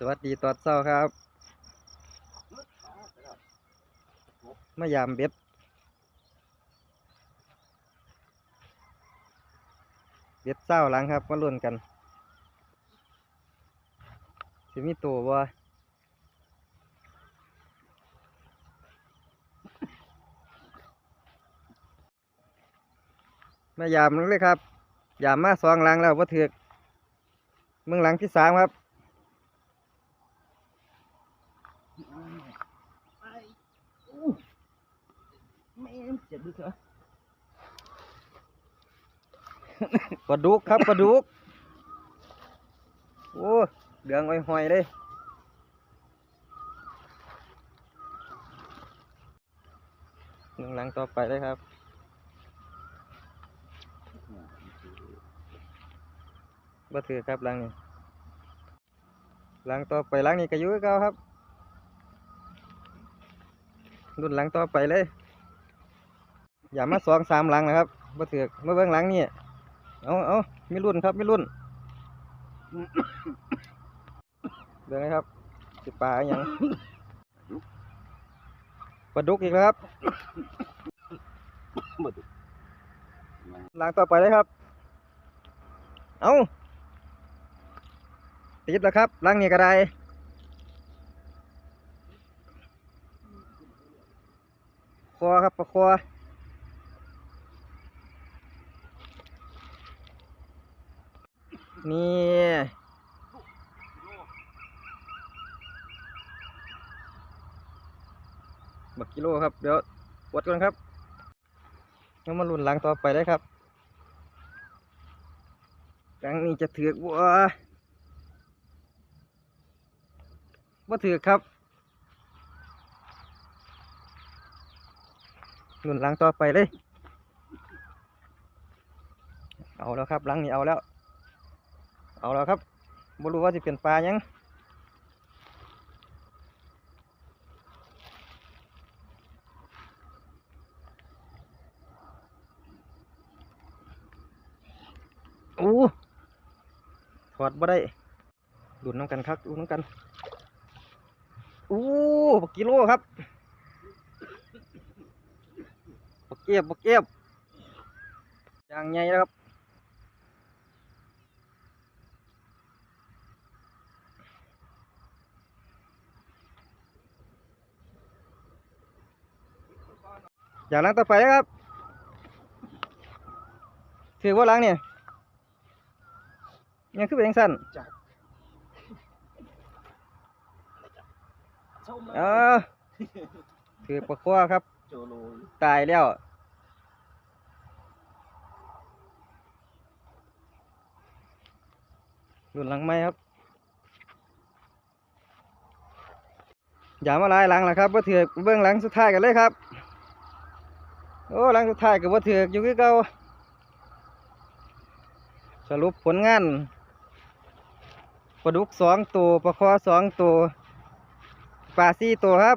สวัสดีตอนเช้าครับ มายามเบ็ดเบ็ดเศร้าหลังครับมาลุ้นกันสิมีตัวบ่มายามเลยครับ ยามมาสองหลังแล้วบ่ถือกเมืองหลังที่สามครับ ไม่เจ็ บึกเหรอปลาดุกครับปลาดุก โอ้เดืองไว้หอยเลยหนึ่งหลังต่อไปเลยครับบ่ถือครับหลังนี้หลังต่อไปหลังนี้ก็อยู่คือเก่าครับ รุ่นหลังต่อไปเลย อย่ามาสองสามหลังนะครับบ่ถือกมาเบิ่งหลังนี่เอาเอาไมีรุ่นครับไมีรุ่นเบิ่งนะครับสิปลาอหยังปลาดุกอีกแล้วครับมาดูหลังต่อไปเลยครับ เอาติดแล้วครับหลังนี้ก็ได้คอครับปลาคอ นี่ บักกิโลครับ เดี๋ยววัดก่อนครับแล้วมาลุ้นหลังต่อไปได้ครับหลังนี้จะถือกบัวบ่ถือกครับลุ้นหลังต่อไปเลย เอาแล้วครับหลังนี้เอาแล้ว เอาแล้วครับบ่รู้ว่าจะเป็นปลายังโอ้ถอดบ่ได้ดุนน้ำกันครับดุนน้ำกันอู้บักกิโลครับบักเก็บบักเก็บอย่างใหญ่แล้วครับ อย่างล้างต่อไปนะครับถือว่าล้างเนี่ยยังคือเป็นยังสั้นชมเออถือปลาคัวครับโจโลตายแล้วรุ่นหลังไม้ครับ อย่ามาลายหลังแล้วครับว่าถือกเบื้องหลังสุดท้ายกันเลยครับโอ้หลังสุดท้ายกับว่าถือกอยู่คือเก่าสรุปผลงานปลาดุกสองตัวปลาคอสองตัวปลาซี่ตัวครับ